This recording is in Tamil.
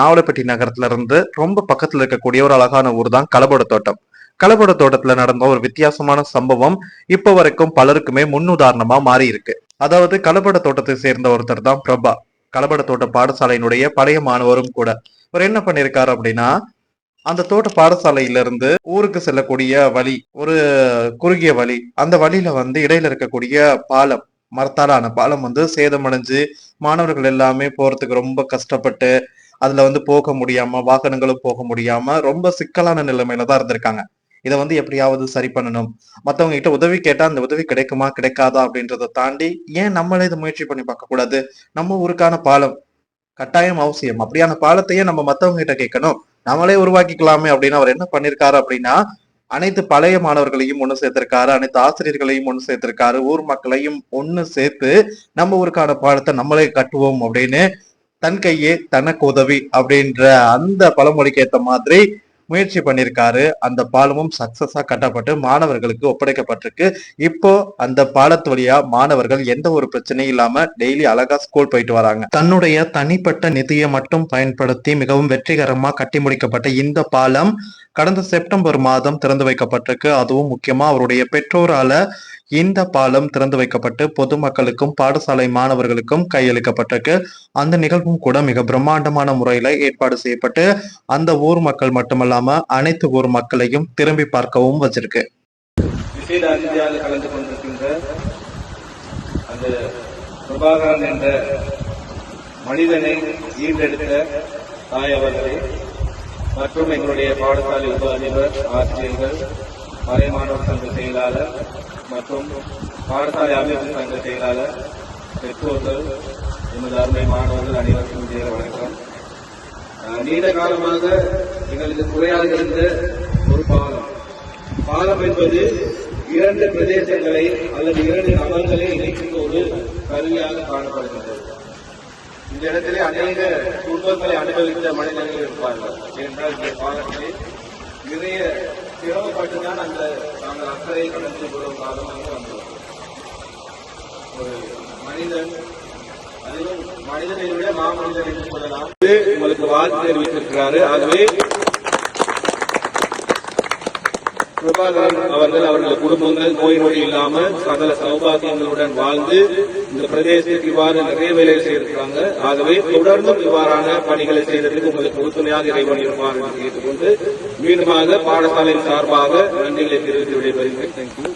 நாவலப்பட்டி நகரத்துல இருந்து ரொம்ப பக்கத்துல இருக்கக்கூடிய ஒரு அழகான ஊர் தான் கலபட தோட்டம். கலபட தோட்டத்துல நடந்த ஒரு வித்தியாசமான சம்பவம் இப்ப வரைக்கும் பலருக்குமே முன்னுதாரணமா மாறி இருக்கு அதாவது கலபட தோட்டத்தை சேர்ந்த ஒருத்தர் தான் பிரபா. கலபட தோட்ட பாடசாலையினுடைய பழைய மாணவரும் கூட. அவர் என்ன பண்ணிருக்காரு அப்படின்னா அந்த தோட்ட பாடசாலையில இருந்து ஊருக்கு செல்லக்கூடிய வழி ஒரு குறுகிய வழி அந்த வழியில வந்து இடையில இருக்கக்கூடிய பாலம் மரத்தாலான பாலம் வந்து சேதமடைஞ்சு மாணவர்கள் எல்லாமே போறதுக்கு ரொம்ப கஷ்டப்பட்டு அதுல வந்து போக முடியாம வாகனங்களும் போக முடியாம ரொம்ப சிக்கலான நிலைமையில தான் இருந்திருக்காங்க. இதை வந்து எப்படியாவது சரி பண்ணணும். மத்தவங்க கிட்ட உதவி கேட்டா அந்த உதவி கிடைக்குமா கிடைக்காதா அப்படின்றத தாண்டி ஏன் நம்மளே இதை முயற்சி பண்ணி பார்க்க கூடாது? நம்ம ஊருக்கான பாலம். கட்டாயம் அவசியம். அப்படியான பாலத்தையே நம்ம மத்தவங்க கிட்ட கேட்கணும். நம்மளே உருவாக்கிக்கலாமே அப்படின்னு அவர் என்ன பண்ணிருக்காரு அப்படின்னா அனைத்து பழைய மாணவர்களையும் ஒன்று சேர்த்திருக்காரு அனைத்து ஆசிரியர்களையும் ஒன்று சேர்த்திருக்காரு ஊர் மக்களையும் ஒன்று சேர்த்து நம்ம ஊருக்கான பாலத்தை நம்மளே கட்டுவோம் அப்படின்னு தன் கையே தனக்கு உதவி அப்படின்ற அந்த பழமொழிக்கு ஏற்ற மாதிரி முயற்சி பண்ணியிருக்காரு அந்த பாலமும் சக்சஸா கட்டப்பட்டு மாணவர்களுக்கு ஒப்படைக்கப்பட்டிருக்கு. இப்போ அந்த பாலத்து வழியா மாணவர்கள் எந்த ஒரு பிரச்சனையும் இல்லாம டெய்லி அழகா ஸ்கூல் போயிட்டு வராங்க. தன்னுடைய தனிப்பட்ட நிதியை மட்டும் பயன்படுத்தி மிகவும் வெற்றிகரமா கட்டி முடிக்கப்பட்ட இந்த பாலம் கடந்த செப்டம்பர் மாதம் திறந்து வைக்கப்பட்டிருக்கு. அதுவும் முக்கியமா அவருடைய பெற்றோரால இந்த பாலம் திறந்து வைக்கப்பட்டு பொதுமக்களுக்கும் பாடசாலை மாணவர்களுக்கும் கையளிக்கப்பட்டிருக்கு. அந்த நிகழ்வும் கூட மிக பிரம்மாண்டமான முறையில ஏற்பாடு செய்யப்பட்டு அந்த ஊர் மக்கள் மட்டுமல்லாம அனைத்து ஊர் மக்களையும் திரும்பி பார்க்கவும் வச்சிருக்கு. விசேட அதிதியாக கலந்து கொண்டிருக்கின்ற அந்த பிரபாகரன் என்ற மனிதனை ஈண்டெடுத்த தாய் அவர்களே மற்றும் எங்களுடைய பாடசாலை உப அதிபர் ஆசிரியர்கள் மறை மாணவர் சங்க செயலாளர் மற்றும் பாடசாலை அமைப்பு சங்க செயலாளர் பெற்றோர்கள் எமது அருமை மாணவர்கள் அனைவருக்கும் செய்த வணக்கம். நீண்ட காலமாக எங்களுக்கு குறையாக இருந்த ஒரு பாலம். பாலம் என்பது இரண்டு பிரதேசங்களை அல்லது இரண்டு நபர்களை இணைக்கும் ஒரு கருவியாக காணப்படுகின்றது. இந்த இடத்திலே அநேக துன்பங்களை அனுபவித்த மனிதர்கள் இருப்பார்கள். என்றால் இந்த பாலத்திலே நிறைய சிரமப்பட்டுதான் அந்த நாங்கள் அக்கறை கடந்து கொள்ளும் காலமாக வந்தோம் ஒரு மனிதன் அதிலும் மனிதனை விட மாமனிதன் என்று சொல்லலாம். உங்களுக்கு வாழ்த்து தெரிவித்திருக்கிறாரு. ஆகவே அவர்கள் அவர்கள் குடும்பங்கள் நோய் நொடி இல்லாமல் சகல சௌபாகியங்களுடன் வாழ்ந்து இந்த பிரதேசத்துக்கு இவ்வாறு நிறைய வேலைகள் செய்திருக்கிறாங்க. ஆகவே தொடர்ந்து இவ்வாறான பணிகளை செய்ததற்கு உங்களுக்கு உறுதுணையாக இறைவன் இருப்பார் என்று கேட்டுக்கொண்டு மீண்டுமாக பாடசாலையின் சார்பாக நன்றிகளை தெரிவித்து விடைபெறுகிறேன். தேங்க்யூ